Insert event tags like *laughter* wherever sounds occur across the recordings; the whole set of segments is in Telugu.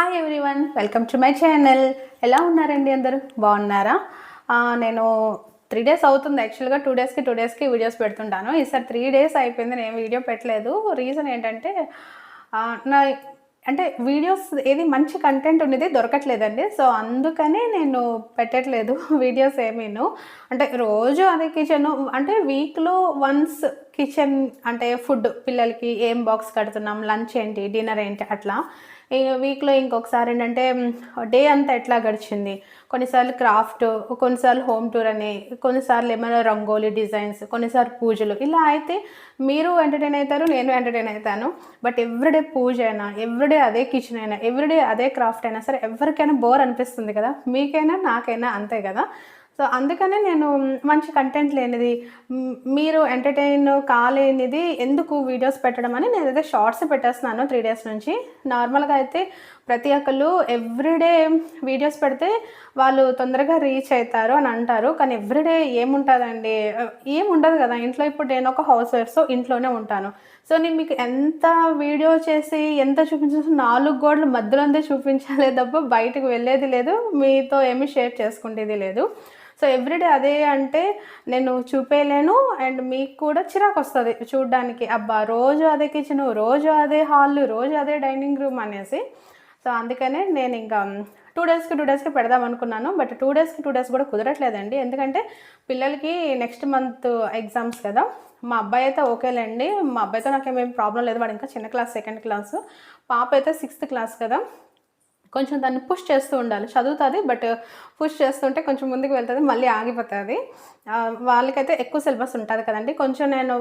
Hi everyone welcome to my channel ఎలా ఉన్నారండి అందరూ? బాగున్నారా? నేను త్రీ డేస్ అవుతుంది. యాక్చువల్గా టూ డేస్కి టూ డేస్కి వీడియోస్ పెడుతుంటాను. ఈసారి త్రీ డేస్ అయిపోయింది. నేను వీడియో పెట్టలేదు. రీజన్ ఏంటంటే నా అంటే వీడియోస్ ఏది మంచి కంటెంట్ ఉన్నది దొరకట్లేదండి. సో అందుకనే నేను పెట్టట్లేదు *laughs* వీడియోస్ ఏమీను. అంటే రోజు అదే కిచెన్ అంటే వీక్లో వన్స్ కిచెన్ అంటే ఫుడ్ పిల్లలకి ఏం బాక్స్ కడుతున్నాం లంచ్ ఏంటి డిన్నర్ ఏంటి అట్లా. వీక్లో ఇంకొకసారి ఏంటంటే డే అంతా ఎట్లా గడిచింది? కొన్నిసార్లు క్రాఫ్ట్ కొన్నిసార్లు హోమ్ టూర్ అని కొన్నిసార్లు ఏమైనా రంగోలీ డిజైన్స్ కొన్నిసార్లు పూజలు ఇలా అయితే మీరు ఎంటర్టైన్ అవుతారు నేను ఎంటర్టైన్ అవుతాను. బట్ ఎవ్రీడే పూజ అయినా ఎవ్రీడే అదే కిచెన్ అయినా ఎవ్రీడే అదే క్రాఫ్ట్ అయినా సరే ఎవరికైనా బోర్ అనిపిస్తుంది కదా? మీకైనా నాకైనా అంతే కదా? సో అందుకనే నేను మంచి కంటెంట్ లేనిది మీరు ఎంటర్టైన్ కాలేనిది ఎందుకు వీడియోస్ పెట్టడం అని నేను అయితే షార్ట్స్ పెట్టేస్తున్నాను త్రీ డేస్ నుంచి. నార్మల్గా అయితే ప్రతి ఒక్కళ్ళు ఎవ్రీడే వీడియోస్ పెడితే వాళ్ళు తొందరగా రీచ్ అవుతారు అని అంటారు. కానీ ఎవ్రీడే ఏముంటుందండి? ఏముండదు కదా ఇంట్లో ఇప్పుడు నేను ఒక హౌస్ వైఫ్ సో ఇంట్లోనే ఉంటాను. సో నేను మీకు ఎంత వీడియో చేసి ఎంత చూపించేసి నాలుగు గోడల మధ్యలోనే చూపించాలే తప్ప బయటకు వెళ్ళేది లేదు. మీతో ఏమీ షేర్ చేసుకునేది లేదు. సో ఎవ్రీడే అదే అంటే నేను చూపేయలేను అండ్ మీకు కూడా చిరాకు వస్తుంది చూడడానికి. అబ్బా రోజు అదే కిచెన్ రోజు అదే హాల్ రోజు అదే డైనింగ్ రూమ్ అనేసి. సో అందుకనే నేను ఇంకా టూ డేస్కి టూ డేస్కి పెడదాం అనుకున్నాను. బట్ టూ డేస్కి టూ డేస్ కూడా కుదరట్లేదండి. ఎందుకంటే పిల్లలకి నెక్స్ట్ మంత్ ఎగ్జామ్స్ కదా. మా అబ్బాయి అయితే ఓకేలేండి మా అబ్బాయితో నాకేమేమి ప్రాబ్లం లేదు. వాడు ఇంకా చిన్న క్లాస్ సెకండ్ క్లాస్ పాప అయితే సిక్స్త్ క్లాస్ కదా. కొంచెం దాన్ని పుష్ చేస్తూ ఉండాలి. చదువుతుంది బట్ పుష్ చేస్తుంటే కొంచెం ముందుకు వెళ్తుంది మళ్ళీ ఆగిపోతుంది. వాళ్ళకైతే ఎక్కువ సిలబస్ ఉంటుంది కదండి. కొంచెం నేను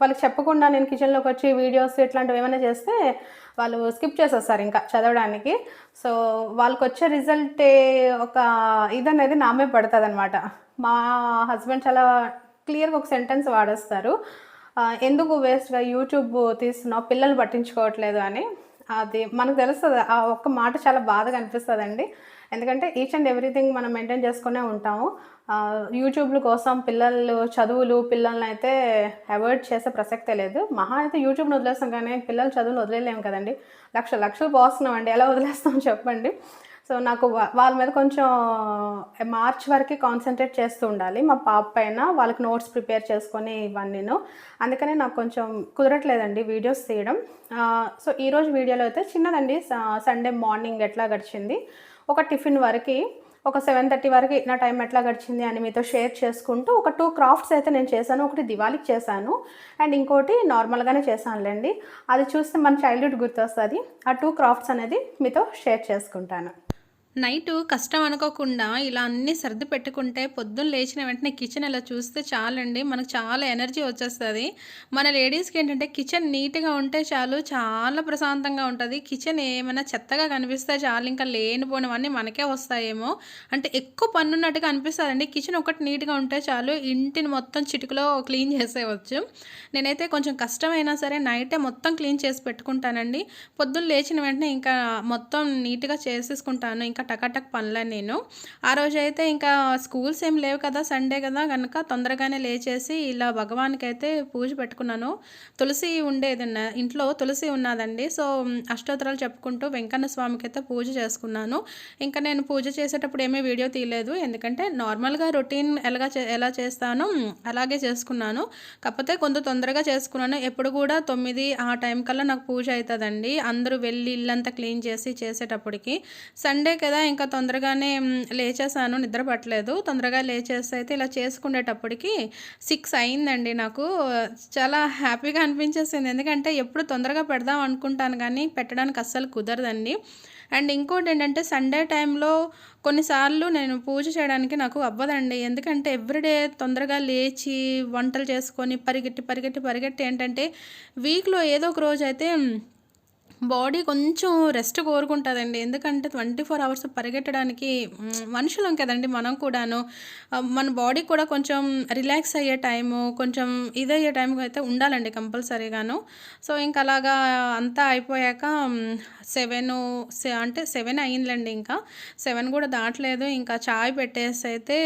వాళ్ళకి చెప్పకుండా నేను కిచెన్లోకి వచ్చి వీడియోస్ ఇట్లాంటివి ఏమైనా చేస్తే వాళ్ళు స్కిప్ చేసేస్తారు ఇంకా చదవడానికి. సో వాళ్ళకి వచ్చే రిజల్ట్ ఒక ఇది అనేది నామే పడుతుంది అనమాట మా హస్బెండ్ చాలా క్లియర్గా ఒక సెంటెన్స్ వాడేస్తారు. ఎందుకు వేస్ట్గా యూట్యూబ్ తీస్తున్నావు? పిల్లలు పట్టించుకోవట్లేదు అని. అది మనకు తెలుస్తుంది. ఆ ఒక్క మాట చాలా బాధగా అనిపిస్తుందండి. ఎందుకంటే ఈచ్ అండ్ ఎవ్రీథింగ్ మనం మెయింటైన్ చేసుకునే ఉంటాము. యూట్యూబ్ల కోసం పిల్లలు చదువులు పిల్లల్ని అయితే అవాయిడ్ చేసే ప్రసక్తే లేదు. మహా అయితే యూట్యూబ్ని వదిలేస్తాం కానీ పిల్లల చదువులు వదిలేలేము కదండి. లక్ష లక్షలు పోస్తున్నాం అండి ఎలా వదిలేస్తాం చెప్పండి? సో నాకు వాళ్ళ మీద కొంచెం మార్చ్ వరకు కాన్సన్ట్రేట్ చేస్తూ ఉండాలి. మా పాప పైన వాళ్ళకి నోట్స్ ప్రిపేర్ చేసుకొని నేను. అందుకనే నాకు కొంచెం కుదరట్లేదండి వీడియోస్ తీయడం. సో ఈరోజు వీడియోలో అయితే చిన్నదండి సండే మార్నింగ్ ఎట్లా గడిచింది? ఒక టిఫిన్ వరకు ఒక సెవెన్ థర్టీ వరకు నా టైం ఎట్లా గడిచింది అని మీతో షేర్ చేసుకుంటూ ఒక టూ క్రాఫ్ట్స్ అయితే నేను చేశాను. ఒకటి దివాళికి చేశాను. అండ్ ఇంకోటి నార్మల్గానే చేశానులేండి. అది చూస్తే మన చైల్డ్హుడ్ గుర్తొస్తుంది. ఆ టూ క్రాఫ్ట్స్ అనేది మీతో షేర్ చేసుకుంటాను. నైట్ కష్టం అనుకోకుండా ఇలా అన్ని సర్ది పెట్టుకుంటే పొద్దున్న లేచిన వెంటనే కిచెన్ ఇలా చూస్తే చాలండి. మనకు చాలా ఎనర్జీ వచ్చేస్తుంది. మన లేడీస్కి ఏంటంటే కిచెన్ నీట్గా ఉంటే చాలు చాలా ప్రశాంతంగా ఉంటుంది. కిచెన్ ఏమైనా చెత్తగా కనిపిస్తే చాలు ఇంకా లేనిపోనివన్నీ మనకే వస్తాయేమో. అంటే ఎక్కువ పన్నున్నట్టుగా అనిపిస్తుందండి. కిచెన్ ఒకటి నీట్గా ఉంటే చాలు ఇంటిని మొత్తం చిటికలో క్లీన్ చేసేయవచ్చు. నేనైతే కొంచెం కష్టమైనా సరే నైటే మొత్తం క్లీన్ చేసి పెట్టుకుంటానండి. పొద్దున్న లేచిన వెంటనే ఇంకా మొత్తం నీట్గా చేసేసుకుంటాను. ఇంకా టకటక్ పనులని నేను. ఆ రోజు అయితే ఇంకా స్కూల్స్ ఏం లేవు కదా సండే కదా కనుక తొందరగానే లేచేసి ఇలా భగవాన్కి అయితే పూజ పెట్టుకున్నాను. తులసి ఉండేది నా- ఇంట్లో తులసి ఉన్నదండి. సో అష్టోత్తరాలు చెప్పుకుంటూ వెంకన్న స్వామికి అయితే పూజ చేసుకున్నాను. ఇంకా నేను పూజ చేసేటప్పుడు ఏమీ వీడియో తీయలేదు. ఎందుకంటే నార్మల్గా రొటీన్ ఎలాగా చే- ఎలా చేస్తానో అలాగే చేసుకున్నాను. కాకపోతే కొంత తొందరగా చేసుకున్నాను. ఎప్పుడు కూడా తొమ్మిది ఆ టైం కల్లా నాకు పూజ అవుతుందండి అందరూ వెళ్ళి ఇల్లంతా క్లీన్ చేసి చేసేటప్పటికి. సండే కదా ఇంకా తొందరగానే లేచేసాను నిద్ర పట్టలేదు. తొందరగా లేచేస్తే అయితే ఇలా చేసుకునేటప్పటికి సిక్స్ అయిందండి నాకు. చాలా హ్యాపీగా అనిపించేసింది. ఎందుకంటే ఎప్పుడు తొందరగా పెడదాం అనుకుంటాను కానీ పెట్టడానికి అస్సలు కుదరదండి. అండ్ ఇంకోటి ఏంటంటే సండే టైంలో కొన్నిసార్లు నేను పూజ చేయడానికి నాకు అవ్వదండి. ఎందుకంటే ఎవ్రీడే తొందరగా లేచి వంటలు చేసుకొని పరిగెట్టి పరిగెట్టి పరిగెట్టి ఏంటంటే వీక్లో ఏదో ఒక రోజు అయితే బాడీ కొంచెం రెస్ట్ కోరుకుంటుందండి. ఎందుకంటే ట్వంటీ ఫోర్ అవర్స్ పరిగెట్టడానికి మనుషులం కదండి మనం కూడాను. మన బాడీ కూడా కొంచెం రిలాక్స్ అయ్యే టైము కొంచెం ఇదయ్యే టైం అయితే ఉండాలండి కంపల్సరీగాను. సో ఇంకా అలాగా అంతా అయిపోయాక సెవెన్ అంటే సెవెన్ అయిందండి ఇంకా. సెవెన్ కూడా దాటలేదు. ఇంకా చాయ్ పెట్టేసి అయితే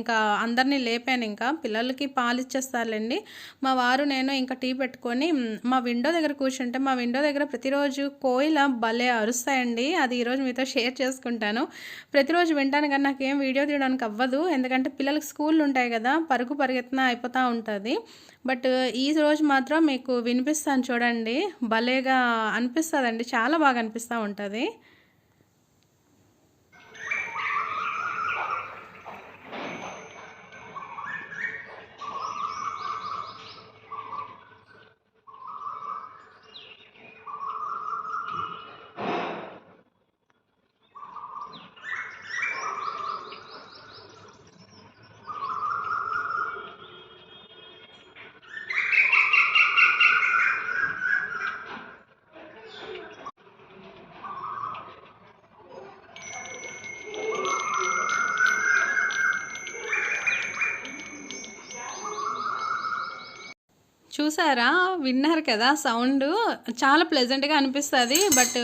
ఇంకా అందరినీ లేపాను ఇంకా. పిల్లలకి పాలు ఇచ్చేస్తారులేండి. మా వారు నేను ఇంకా టీ పెట్టుకొని మా విండో దగ్గర కూర్చుంటే మా విండో దగ్గర ప్రతిరోజు ఈరోజు కోయిల భలే అరుస్తాయండి. అది ఈరోజు మీతో షేర్ చేసుకుంటాను. ప్రతిరోజు వింటాను కానీ నాకేం వీడియో తీయడానికి అవ్వదు. ఎందుకంటే పిల్లలకు స్కూళ్ళు ఉంటాయి కదా పరుగు పరిగెత్తున అయిపోతూ ఉంటుంది. బట్ ఈ రోజు మాత్రం మీకు వినిపిస్తాను చూడండి. భలేగా అనిపిస్తుందండి. చాలా బాగా అనిపిస్తూ ఉంటుంది. చూసారా? విన్నారు కదా సౌండ్. చాలా ప్లెజెంట్గా అనిపిస్తుంది. బట్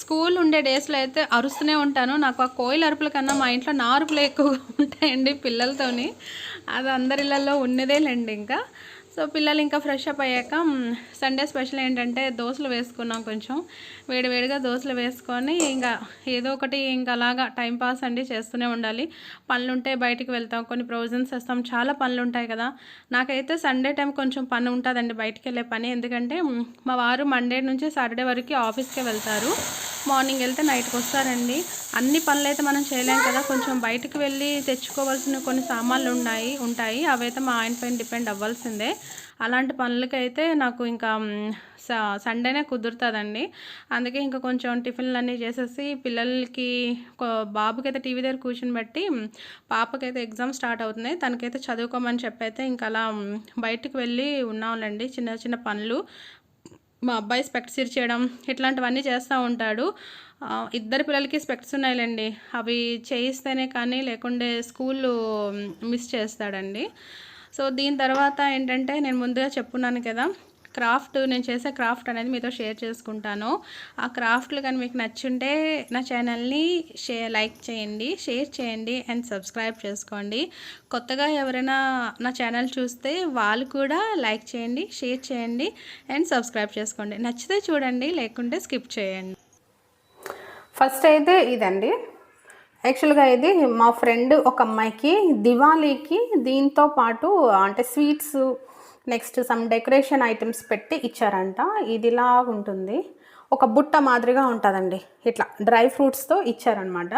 స్కూల్ ఉండే డేస్లో అయితే అరుస్తూనే ఉంటాను. నాకు ఆ కోయిల అరుపుల కన్నా మా ఇంట్లో నా అరుపులే ఎక్కువగా ఉంటాయండి పిల్లలతోని. అది అందరిళ్ళల్లో ఉన్నదేలేండి ఇంకా. సో పిల్లలు ఇంకా ఫ్రెష్ అప్ అయ్యాక సండే స్పెషల్ ఏంటంటే దోశలు వేసుకున్నాం కొంచెం. వేడివేడిగా దోశలు వేసుకొని ఇంకా ఏదో ఒకటి ఇంకా అలాగా టైంపాస్ అండి చేస్తూనే ఉండాలి. పనులు ఉంటే బయటికి వెళ్తాం కొన్ని ప్రొవిజన్స్ వేస్తాం. చాలా పనులు ఉంటాయి కదా. నాకైతే సండే టైం కొంచెం పని ఉంటుందండి బయటికి వెళ్ళే పని. ఎందుకంటే మా వారు మండే నుంచి సాటర్డే వరకు ఆఫీస్కే వెళ్తారు. మార్నింగ్ వెళ్తే నైట్కి వస్తారండి. అన్ని పనులు అయితే మనం చేయలేం కదా. కొంచెం బయటకు వెళ్ళి తెచ్చుకోవాల్సిన కొన్ని సామాన్లు ఉన్నాయి ఉంటాయి. అవైతే మా ఆయన పైన డిపెండ్ అవ్వాల్సిందే. అలాంటి పనులకైతే నాకు ఇంకా స- సండేనే కుదురుతుందండి. అందుకే ఇంకా కొంచెం టిఫిన్లు అన్నీ చేసేసి పిల్లలకి బాబుకైతే టీవీ దగ్గర కూర్చొని బట్టి పాపకైతే ఎగ్జామ్ స్టార్ట్ అవుతున్నాయి తనకైతే చదువుకోమని చెప్పైతే ఇంకా అలా బయటకు బయటికి వెళ్ళి ఉన్నాంలేండి. చిన్న చిన్న పనులు. మా అబ్బాయి స్పెక్ట్స్ చేయడం ఇట్లాంటివన్నీ చేస్తూ ఉంటాడు. ఇద్దరు పిల్లలకి స్పెక్ట్స్ ఉన్నాయిలేండి. అవి చేయిస్తేనే కానీ లేకుంటే స్కూల్ మిస్ చేస్తాడండి. సో దీని తర్వాత ఏంటంటే నేను ముందుగా చెప్పున్నాను కదా క్రాఫ్ట్ నేను చేసే క్రాఫ్ట్ అనేది మీతో షేర్ చేసుకుంటాను. ఆ క్రాఫ్ట్లు కానీ మీకు నచ్చుంటే నా ఛానల్ని షే లైక్ చేయండి షేర్ చేయండి అండ్ సబ్స్క్రైబ్ చేసుకోండి. కొత్తగా ఎవరైనా నా ఛానల్ చూస్తే వాళ్ళు కూడా లైక్ చేయండి షేర్ చేయండి అండ్ సబ్స్క్రైబ్ చేసుకోండి. నచ్చితే చూడండి లేకుంటే స్కిప్ చేయండి. ఫస్ట్ అయితే ఇదండి. యాక్చువల్గా ఇది మా ఫ్రెండ్ ఒక అమ్మాయికి దివాళీకి దీంతో పాటు అంటే sweets next some decoration items పెట్టి ఇచ్చారంట. ఇదిలా ఉంటుంది ఒక బుట్ట మాదిరిగా ఉంటుందండి. ఇట్లా డ్రై ఫ్రూట్స్తో ఇచ్చారనమాట.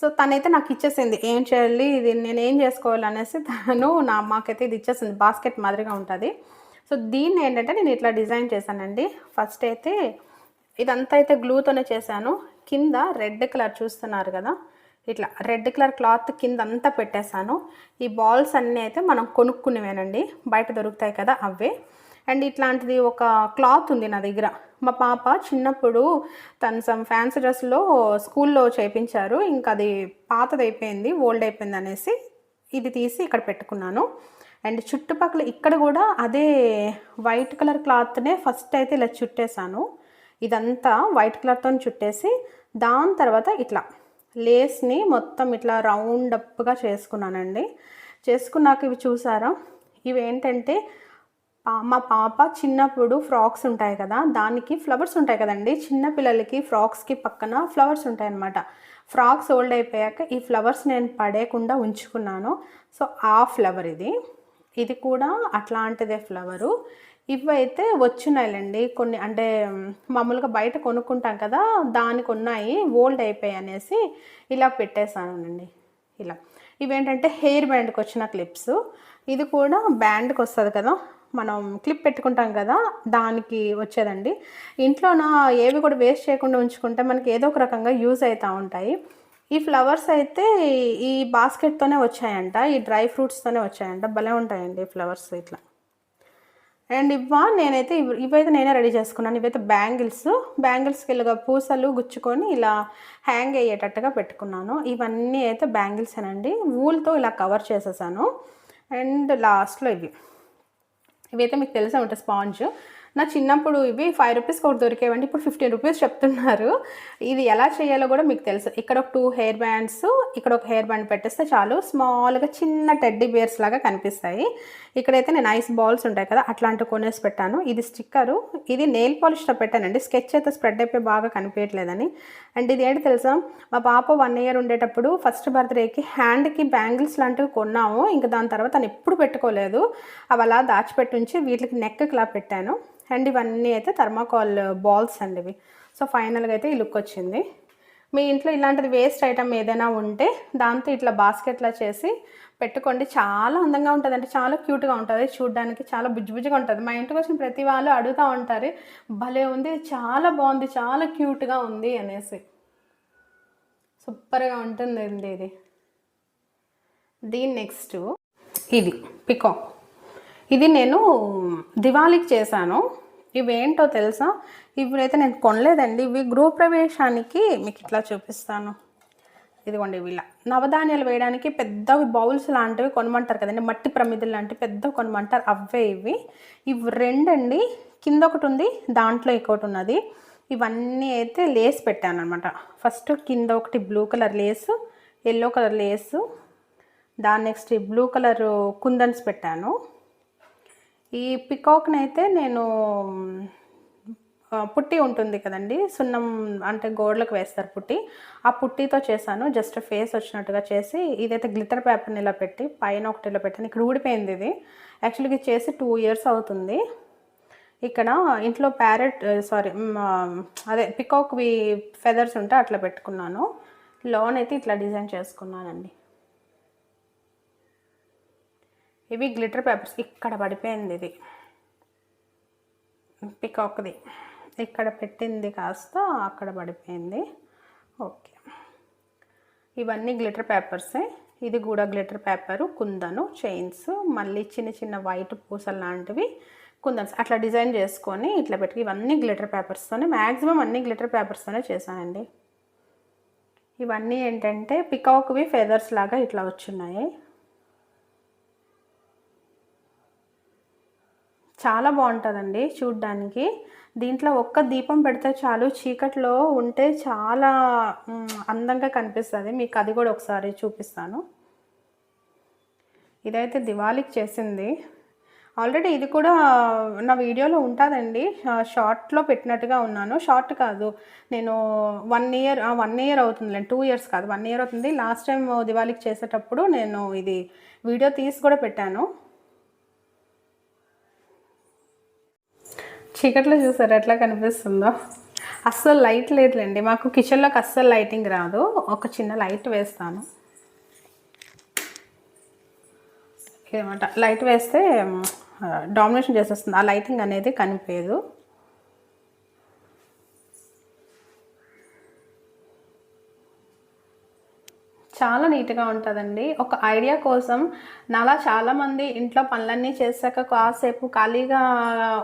సో తనైతే నాకు ఇచ్చేసింది. ఏం చేయాలి? ఇది నేను ఏం చేసుకోవాలి అనేసి తను నా మాకైతే ఇది ఇచ్చేసింది. బాస్కెట్ మాదిరిగా ఉంటుంది. సో దీన్ని ఏంటంటే నేను ఇట్లా డిజైన్ చేశానండి. ఫస్ట్ అయితే ఇదంతా అయితే గ్లూతోనే చేశాను. కింద రెడ్ కలర్ చూస్తున్నారు కదా. ఇట్లా రెడ్ కలర్ క్లాత్ కింద అంతా పెట్టేశాను. ఈ బాల్స్ అన్నీ అయితే మనం కొనుక్కునేవేనండి. బయట దొరుకుతాయి కదా అవే. అండ్ ఇట్లాంటిది ఒక క్లాత్ ఉంది నా దగ్గర. మా పాప చిన్నప్పుడు తను సమ్ ఫ్యాన్సీ డ్రెస్లో స్కూల్లో చేయించారు ఇంకా అది పాతది అయిపోయింది ఓల్డ్ అయిపోయింది అనేసి ఇది తీసి ఇక్కడ పెట్టుకున్నాను. అండ్ చుట్టుపక్కల ఇక్కడ కూడా అదే వైట్ కలర్ క్లాత్నే ఫస్ట్ అయితే ఇలా చుట్టేశాను. ఇదంతా వైట్ కలర్తో చుట్టేసి దాని తర్వాత ఇట్లా లేస్ని మొత్తం ఇట్లా రౌండ్ అప్గా చేసుకున్నానండి. చేసుకున్నాక ఇవి చూసారా? ఇవి ఏంటంటే పా- మా పాప చిన్నప్పుడు ఫ్రాక్స్ ఉంటాయి కదా దానికి ఫ్లవర్స్ ఉంటాయి కదండి. చిన్న పిల్లలకి ఫ్రాక్స్కి పక్కన ఫ్లవర్స్ ఉంటాయి అన్నమాట ఫ్రాక్స్ ఓల్డ్ అయిపోయాక ఈ ఫ్లవర్స్ నేను పడేయకుండా ఉంచుకున్నాను. సో ఆ ఫ్లవర్ ఇది. ఇది కూడా అట్లాంటిదే ఫ్లవరు. ఇవైతే వచ్చినాయిలండి. కొన్ని అంటే మామూలుగా బయట కొనుక్కుంటాం కదా దానికి ఉన్నాయి ఓల్డ్ అయిపోయాయి అనేసి ఇలా పెట్టేశానండి ఇలా. ఇవేంటంటే హెయిర్ బ్యాండ్కి వచ్చిన క్లిప్స్. ఇది కూడా బ్యాండ్కి వస్తుంది కదా మనం క్లిప్ పెట్టుకుంటాం కదా దానికి వచ్చేదండి. ఇంట్లోన ఏవి కూడా వేస్ట్ చేయకుండా ఉంచుకుంటే మనకి ఏదో ఒక రకంగా యూజ్ అవుతూ ఉంటాయి. ఈ ఫ్లవర్స్ అయితే ఈ బాస్కెట్తోనే వచ్చాయంట ఈ డ్రై ఫ్రూట్స్తోనే వచ్చాయంట. భలే ఉంటాయండి ఈ ఫ్లవర్స్ ఇట్లా. అండ్ ఇవ్వ నేనైతే ఇవి ఇవైతే నేనే రెడీ చేసుకున్నాను. ఇవైతే బ్యాంగిల్స్ బ్యాంగిల్స్కి ఇలాగా పూసలు గుచ్చుకొని ఇలా హ్యాంగ్ అయ్యేటట్టుగా పెట్టుకున్నాను. ఇవన్నీ అయితే బ్యాంగిల్స్ అనండి వూల్తో ఇలా కవర్ చేసేసాను. అండ్ లాస్ట్లో ఇవి. ఇవైతే మీకు తెలిసే ఉంటాయి స్పాంజ్. నా చిన్నప్పుడు ఇవి ఫైవ్ రూపీస్కి ఒకటి దొరికేవండి ఇప్పుడు ఫిఫ్టీన్ రూపీస్ చెప్తున్నారు. ఇది ఎలా చేయాలో కూడా మీకు తెలుసు. ఇక్కడ ఒక టూ హెయిర్ బ్యాండ్స్ ఇక్కడ ఒక హెయిర్ బ్యాండ్ పెట్టేస్తే చాలు స్మాల్గా చిన్న టెడ్డీ బేర్స్ లాగా కనిపిస్తాయి. ఇక్కడైతే నేను ఐస్ బాల్స్ ఉంటాయి కదా అట్లాంటివి కొనేసి పెట్టాను. ఇది స్టిక్కరు. ఇది నెయిల్ పాలిష్లో పెట్టానండి. స్కెచ్ అయితే స్ప్రెడ్ అయిపోయి బాగా కనిపించట్లేదని. అండ్ ఇది ఏంటి తెలుసా? మా పాప వన్ ఇయర్ ఉండేటప్పుడు ఫస్ట్ బర్త్డేకి హ్యాండ్కి బ్యాంగిల్స్ లాంటివి కొన్నాము. ఇంకా దాని తర్వాత తను ఎప్పుడు పెట్టుకోలేదు. అవి అలా దాచిపెట్టుంచి వీటికి నెక్ ఇలా పెట్టాను. అండ్ ఇవన్నీ అయితే థర్మాకాల్ బాల్స్ అండి ఇవి. సో ఫైనల్గా అయితే ఈ లుక్ వచ్చింది. మీ ఇంట్లో ఇలాంటిది వేస్ట్ ఐటమ్ ఏదైనా ఉంటే దాంతో ఇట్లా బాస్కెట్లా చేసి పెట్టుకోండి. చాలా అందంగా ఉంటుంది. అంటే చాలా క్యూట్గా ఉంటుంది. చూడడానికి చాలా బుజ్జిబుజ్జిగా ఉంటుంది. మా ఇంటికి వచ్చిన ప్రతి వాళ్ళు అడుగుతూ ఉంటారు భలే ఉంది చాలా బాగుంది చాలా క్యూట్గా ఉంది అనేసి. సూపర్గా ఉంటుందండి ఇది. దీని నెక్స్ట్ ఇది పికాక్ ఇది నేను దివాళీకి చేశాను. ఇవేంటో తెలుసా? తెలుసా ఇప్పుడైతే నేను కొనలేదండి. ఇవి గృహప్రవేశానికి మీకు ఇట్లా చూపిస్తాను. ఇదిగోండి వీళ్ళ. నవధాన్యాలు వేయడానికి పెద్దవి బౌల్స్ లాంటివి కొనమంటారు కదండి మట్టి ప్రమిదలు లాంటివి పెద్ద కొనమంటారు. అవే ఇవి. ఇవి రెండండి. కింద ఒకటి ఉంది దాంట్లో ఇంకోటి ఉన్నది. ఇవన్నీ అయితే లేస్ పెట్టాను అనమాట ఫస్ట్ కింద ఒకటి blue colour lace yellow colour lace. దాని నెక్స్ట్ బ్లూ కలర్ కుందన్స్ పెట్టాను. ఈ పికాక్ని అయితే నేను పుట్టి ఉంటుంది కదండి. సున్నం అంటే గోడలకు వేస్తారు పుట్టి. ఆ పుట్టితో చేశాను. జస్ట్ ఫేస్ వచ్చినట్టుగా చేసి ఇదైతే గ్లిటర్ పేపర్ని ఇలా పెట్టి పైన ఒకటి ఇలా పెట్టాను ఇక్కడ ఊడిపోయింది ఇది. యాక్చువల్గా చేసి టూ ఇయర్స్ అవుతుంది. ఇక్కడ ఇంట్లో ప్యారెట్ సారీ అదే పికాక్వి ఫెదర్స్ ఉంటే అట్లా పెట్టుకున్నాను. లోన్ అయితే ఇట్లా డిజైన్ చేసుకున్నానండి. ఇవి గ్లిటర్ పేపర్స్. ఇక్కడ పడిపోయింది ఇది. పికాక్ది. ఇక్కడ పెట్టింది కాస్త అక్కడ పడిపోయింది. ఓకే. ఇవన్నీ గ్లిటర్ పేపర్సే. ఇది కూడా గ్లిటర్ పేపరు కుందను చైన్స్ మళ్ళీ చిన్న చిన్న వైట్ పూసలు లాంటివి కుందన్స్. అట్లా డిజైన్ చేసుకొని ఇట్లా పెట్టి ఇవన్నీ గ్లిటర్ పేపర్స్తోనే మ్యాక్సిమం అన్ని గ్లిటర్ పేపర్స్తోనే చేశానండి. ఇవన్నీ ఏంటంటే పికాక్వి ఫెదర్స్ లాగా ఇట్లా వచ్చున్నాయి చాలా బాగుంటుందండి చూడ్డానికి. దీంట్లో ఒక్క దీపం పెడితే చాలు చీకట్లో ఉంటే చాలా అందంగా కనిపిస్తుంది. మీకు అది కూడా ఒకసారి చూపిస్తాను. ఇదైతే దివాళీకి చేసింది. ఆల్రెడీ ఇది కూడా నా వీడియోలో ఉంటుందండి. షార్ట్లో పెట్టినట్టుగా ఉన్నాను. షార్ట్ కాదు. నేను వన్ ఇయర్ వన్ ఇయర్ అవుతుంది టూ ఇయర్స్ కాదు వన్ ఇయర్ అవుతుంది. లాస్ట్ టైం దివాళీకి చేసేటప్పుడు నేను ఇది వీడియో తీసి కూడా పెట్టాను. చీకట్లో చూసారు? ఎట్లా కనిపిస్తుందో? అస్సలు లైట్ లేదులేండి. మాకు కిచెన్లోకి అస్సలు లైటింగ్ రాదు. ఒక చిన్న లైట్ వేస్తాను. ఏమంట లైట్ వేస్తే డామినేషన్ చేసేస్తుంది. ఆ లైటింగ్ అనేది కనిపించదు చాలా నీట్గా ఉంటుందండి. ఒక ఐడియా కోసం నాలా చాలామంది ఇంట్లో పనులన్నీ చేశాక కాసేపు ఖాళీగా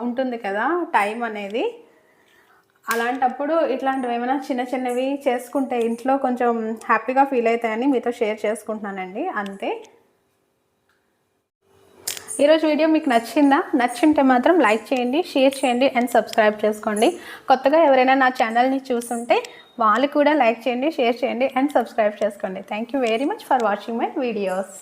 ఉంటుంది కదా టైం అనేది. అలాంటప్పుడు ఇట్లాంటివి ఏమైనా చిన్న చిన్నవి చేసుకుంటే ఇంట్లో కొంచెం హ్యాపీగా ఫీల్ అవుతాయని మీతో షేర్ చేసుకుంటున్నానండి. అంతే. ఈరోజు వీడియో మీకు నచ్చిందా? నచ్చింటే మాత్రం లైక్ చేయండి షేర్ చేయండి అండ్ సబ్స్క్రైబ్ చేసుకోండి. కొత్తగా ఎవరైనా నా ఛానల్ని చూస్తుంటే వాళ్ళు కూడా లైక్ చేయండి షేర్ చేయండి అండ్ సబ్స్క్రైబ్ చేసుకోండి. Thank you very much for watching my videos